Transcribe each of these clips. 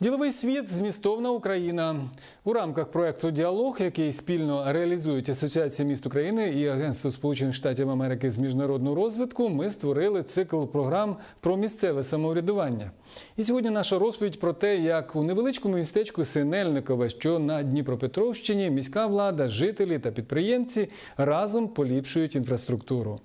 Діловий світ змістовна Україна у рамках проекту Діалог, який спільно реалізують Асоціація міст України і Агентство Сполучених Штатів Америки з міжнародного розвитку. Ми створили цикл програм про місцеве самоврядування. І сьогодні наша розповідь про те, як у невеличкому містечку Синельникове, що на Дніпропетровщині, міська влада, жителі та підприємці разом поліпшують інфраструктуру.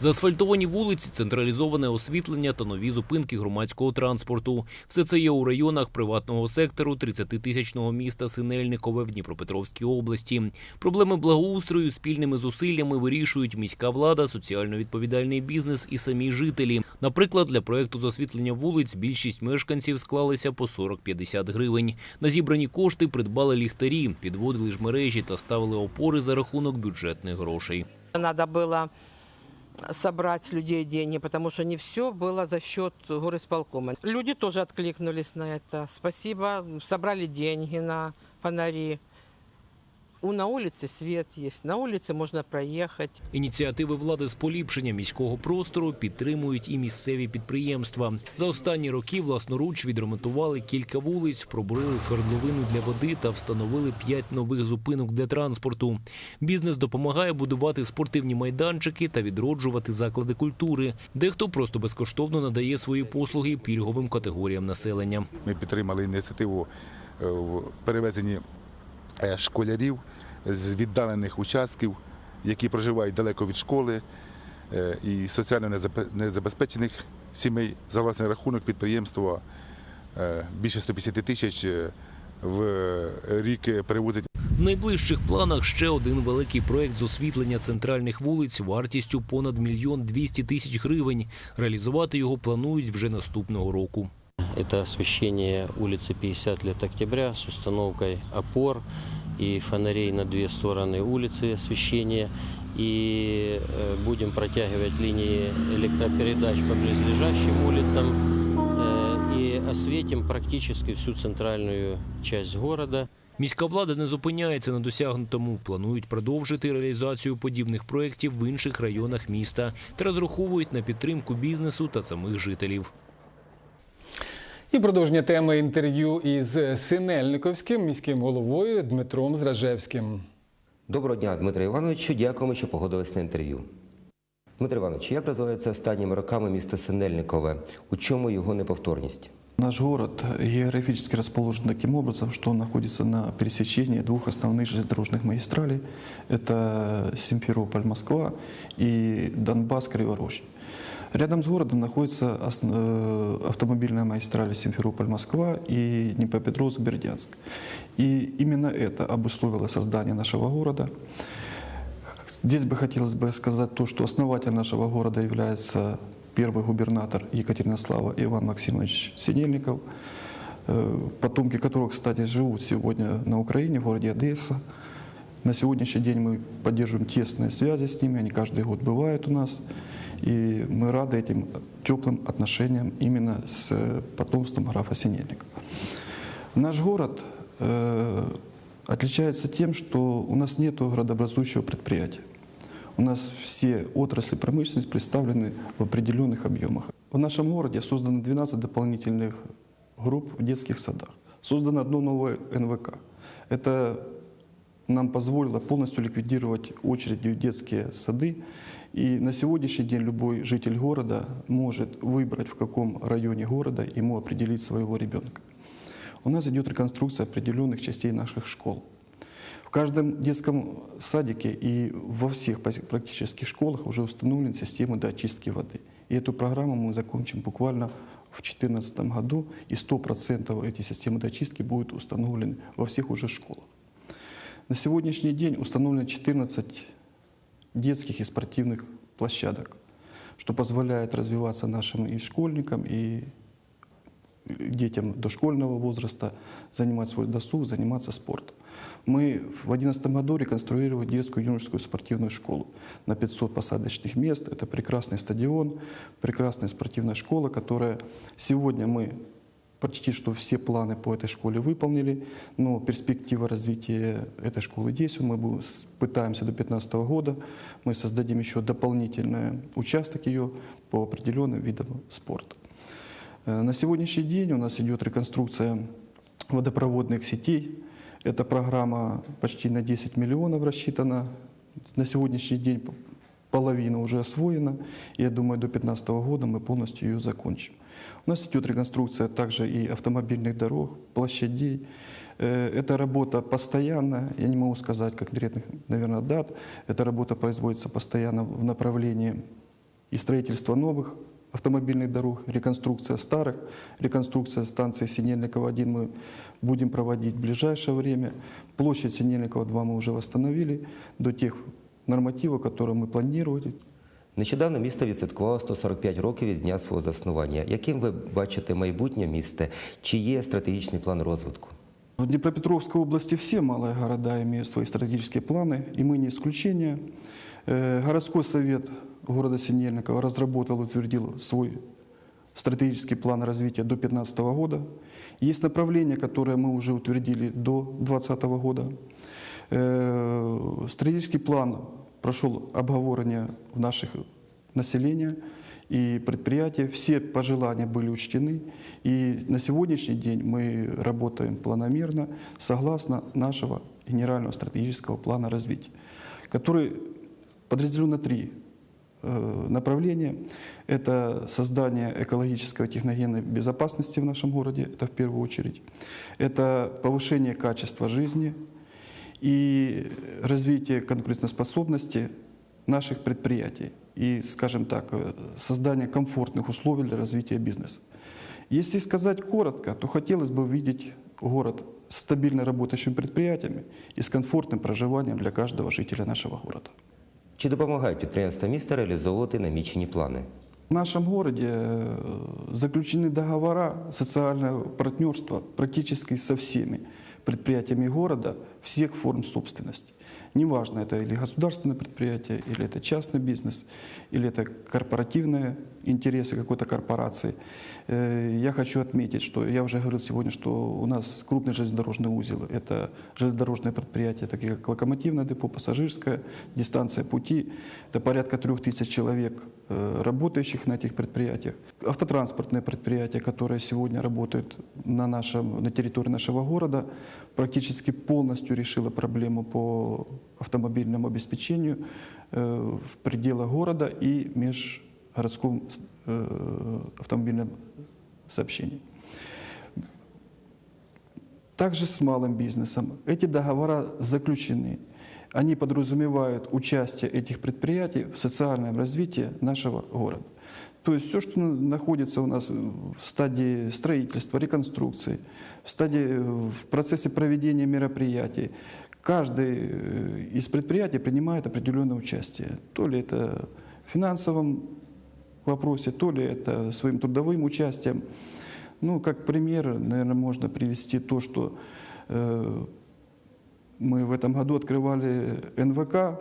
Заасфальтовані вулиці, централізоване освітлення та нові зупинки громадського транспорту. Все це є у районах приватного сектору 30-тисячного міста Синельникове в Дніпропетровській області. Проблеми благоустрою спільними зусиллями вирішують міська влада, соціально відповідальний бізнес і самі жителі. Наприклад, для проекту з освітлення вулиць більшість мешканців склалися по 40-50 гривень. На зібрані кошти придбали ліхтарі, підводили ж мережі та ставили опори за рахунок бюджетних грошей. Надо было собрать людей деньги, потому что не все было за счет горисполкома. Люди тоже откликнулись на это. Спасибо. Собрали деньги на фонари. У на улице свет есть, на улице можно проехать. Ініціативи влади з поліпшення міського простору підтримують і місцеві підприємства. За останні роки власноруч відремонтували кілька вулиць, пробурили свердловину для води та встановили п'ять нових зупинок для транспорту. Бізнес допомагає будувати спортивні майданчики та відроджувати заклади культури. Дехто просто безкоштовно надає свої послуги пільговим категоріям населення. Ми підтримали ініціативу е, в перевезенні школярів з віддалених участків, які проживають далеко від школи е, і соціально незабе- незабезпечених сімей за власний рахунок підприємства е, більше 150 тисяч е, в рік перевозить В найближчих планах ще один великий проект з освітлення центральних вулиць вартістю понад мільйон двісті тисяч гривень. Реалізувати його планують вже наступного року. Это освещение улицы 50 лет октября с установкой опор и фонарей на две стороны улицы освещения. И э, будем протягивать линии электропередач по близлежащим улицам э, и осветим практически всю центральную часть города. Міська влада не зупиняється на досягнутому. Планують продовжити реалізацію подібних проєктів в інших районах міста та розраховують на підтримку бізнесу та самих жителів. І продовження теми інтерв'ю із Синельниковським міським головою Дмитром Зражевським. Доброго дня, Дмитро Івановичу. Дякуємо, що погодились на інтерв'ю. Дмитро Іванович, як розвивається останніми роками місто Синельникове? У чому його неповторність? Наш город географически расположен таким образом, что он находится на пересечении двух основных железнодорожных магистралей. Это Симферополь-Москва и Донбасс-Криворожье. Рядом с городом находится ос- э, автомобильная магистраль Симферополь-Москва и Днепропетровск-Бердянск. И именно это обусловило создание нашего города. Здесь бы хотелось бы сказать то, что основатель нашего города является первый губернатор Екатеринослава Иван Максимович Синельников, э, потомки которого, кстати, живут сегодня на Украине, в городе Одесса. На сегодняшний день мы поддерживаем тесные связи с ними, они каждый год бывают у нас, и мы рады этим теплым отношениям именно с э, потомством графа Синельникова. Наш город э, отличается тем, что у нас нет градообразующего предприятия. У нас все отрасли промышленности представлены в определенных объемах. В нашем городе создано 12 дополнительных групп в детских садах. Создано одно новое НВК. Это нам позволило полностью ликвидировать очереди в детские сады. И на сегодняшний день любой житель города может выбрать, в каком районе города ему определить своего ребенка. У нас идет реконструкция определенных частей наших школ. В каждом детском садике и во всех пра- практически школах уже установлены системы до очистки воды. И эту программу мы закончим буквально в 2014 году, и 100% эти системы доочистки будут установлены во всех уже школах. На сегодняшний день установлено 14 детских и спортивных площадок, что позволяет развиваться нашим и школьникам, и детям дошкольного возраста, занимать свой досуг, заниматься спортом. Мы в 2011 году реконструировали детскую юношескую спортивную школу на 500 посадочных мест. Это прекрасный стадион, прекрасная спортивная школа, которая сегодня мы почти что все планы по этой школе выполнили, но перспектива развития этой школы есть. Мы бу- с- пытаемся до 2015 года, мы создадим еще дополнительный участок ее по определенным видам спорта. Э, На сегодняшний день у нас идет реконструкция водопроводных сетей. Эта программа почти на 10 миллионов рассчитана. На сегодняшний день половина уже освоена. И я думаю, до 2015 года мы полностью ее закончим. У нас идет реконструкция также и автомобильных дорог, площадей. Э, Эта работа постоянная, я не могу сказать конкретных, наверное, дат. Эта работа производится постоянно в направлении и строительства новых автомобильных дорог, реконструкция старых, реконструкция станции Синельникова-1 мы будем проводить в ближайшее время. Площадь Синельникова-2 мы уже восстановили до тех нормативов, которые мы планировали. Нещодавно місто відсвяткувало 145 років від дня свого заснування. Яким ви бачите майбутнє міста? Чи є стратегічний план розвитку? В Днепропетровской области все малые города имеют свои стратегические планы, и мы не исключение. Э, Городской совет города Синельникова разработал, утвердил свой стратегический план развития до 2015 года. Есть направления, которые мы уже утвердили до 2020 года. Э, Стратегический план прошел обговорение в наших населения и предприятия. Все пожелания были учтены. И на сегодняшний день мы работаем планомерно согласно нашего генерального стратегического плана развития, который подразделен на три э, направления. Это создание экологической техногенной безопасности в нашем городе, это в первую очередь. Это повышение качества жизни и развитие конкурентоспособности наших предприятий и, скажем так, э, создание комфортных условий для развития бизнеса. Если сказать коротко, то хотелось бы видеть город с стабильно работающими предприятиями и с комфортным проживанием для каждого жителя нашего города. Чи допомагають підприємства міста реалізовувати намічені плани? В нашем городе э, заключены договора социального партнерства практически со всеми предприятиями города всех форм собственности. Неважно, это или государственное предприятие, или это частный бизнес, или это корпоративные интересы какой-то корпорации. Э, Я хочу отметить, что я уже говорил сегодня, что у нас крупный железнодорожный узел. Это железнодорожные предприятия, такие как локомотивное депо, пассажирская, дистанция пути. Это порядка трех тысяч человек, э, работающих на этих предприятиях. Автотранспортные предприятия, которые сегодня работают на, нашем, на территории нашего города, практически полностью решила проблему по автомобильному обеспечению э, в пределах города и межгородском э, автомобильном сообщении. Также с малым бизнесом. Эти договора заключены. Они подразумевают участие этих предприятий в социальном развитии нашего города. То есть все, что находится у нас в стадии строительства, реконструкции, в стадии, э, в процессе проведения мероприятий, каждый э, из предприятий принимает определенное участие. То ли это в финансовом вопросе, то ли это своим трудовым участием. Ну, как пример, наверное, можно привести то, что э, мы в этом году открывали НВК,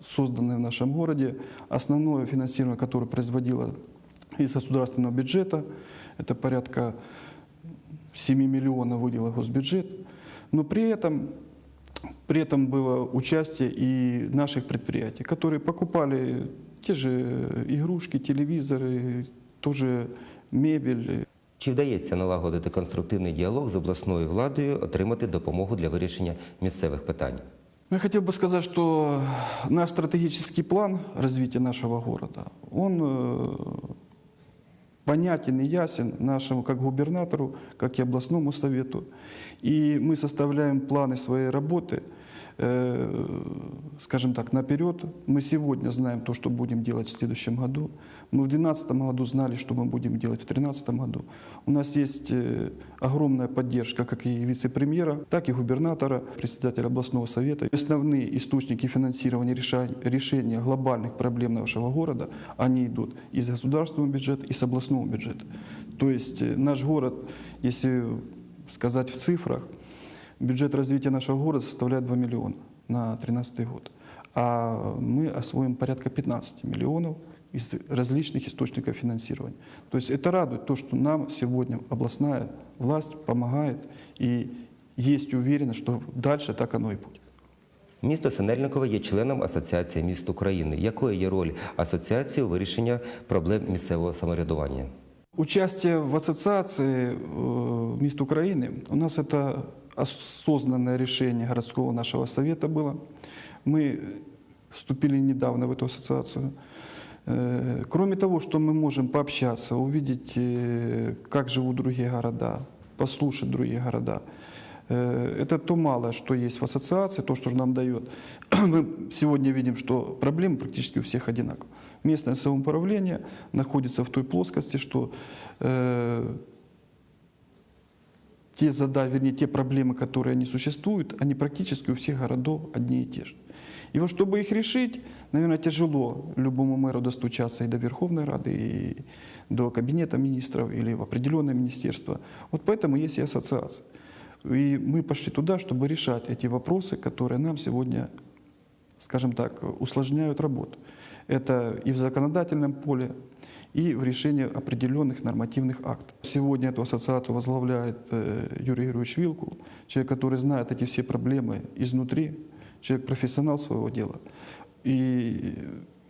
созданное в нашем городе, основное финансирование, которое производило из государственного бюджета, это порядка 7 миллионов выделил госбюджет, но при этом, при этом было участие и наших предприятий, которые покупали те же игрушки, телевизоры, тоже мебель, Чи вдається налагодити конструктивний діалог з обласною владою, отримати допомогу для вирішення місцевих питань? Ну, Я хотел бы сказать, что наш стратегический план развития нашего города, он э, понятен и ясен нашему как губернатору, как и областному совету. И мы составляем планы своей работы, э, скажем так, наперед. Мы сегодня знаем то, что будем делать в следующем году. Мы в 2012 году знали, что мы будем делать в 2013 году. У нас есть э, огромная поддержка как и вице-премьера, так и губернатора, председателя областного совета. Основные источники финансирования решения глобальных проблем нашего города, они идут из государственного бюджета и с областного бюджета. То есть э, наш город, если сказать в цифрах, бюджет развития нашего города составляет 2 миллиона на 2013 год. А мы освоим порядка 15 миллионов из различных источников финансирования. То есть это радует то, что нам сегодня областная власть помогает и есть уверенность, что дальше так оно и будет. Місто Синельникове є членом Асоціації міст України. Якою є роль асоціації у вирішенні проблем місцевого самоврядування? Участие в ассоциации э, мест Украины у нас это осознанное решение городского нашего совета было. Мы вступили недавно в эту ассоциацию. Э, Кроме того, что мы можем пообщаться, увидеть, э, как живут другие города, послушать другие города, э, это то малое, что есть в ассоциации, то, что же нам дает. Мы сегодня видим, что проблемы практически у всех одинаковые. Местное самоуправление находится в той плоскости, что э, те задачи, вернее, те проблемы, которые они существуют, они практически у всех городов одни и те же. И вот чтобы их решить, наверное, тяжело любому мэру достучаться и до Верховной Рады, и до Кабинета министров, или в определенное министерство. Вот поэтому есть и ассоциация. И мы пошли туда, чтобы решать эти вопросы, которые нам сегодня, скажем так, усложняют работу. Это и в законодательном поле, и в решении определенных нормативных актов. Сегодня эту ассоциацию возглавляет э, Юрий Георгиевич Вилкул, человек, который знает эти все проблемы изнутри, человек профессионал своего дела. И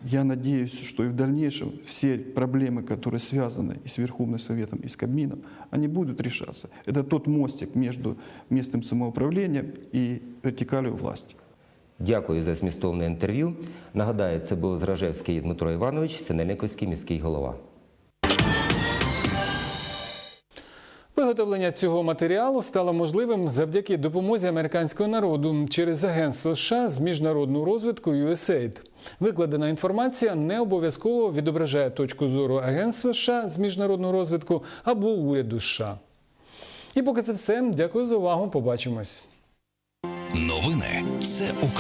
я надеюсь, что и в дальнейшем все проблемы, которые связаны и с Верховным Советом, и с Кабмином, они будут решаться. Это тот мостик между местным самоуправлением и вертикалью власти. Дякую за змістовне інтерв'ю. Нагадаю, це був Зражевський Дмитро Іванович, Синельниковський міський голова. Виготовлення цього матеріалу стало можливим завдяки допомозі американського народу через агентство США з міжнародного розвитку USAID. Викладена інформація не обов'язково відображає точку зору агентства США з міжнародного розвитку або уряду США. І поки це все. Дякую за увагу. Побачимось. Новини це Україна.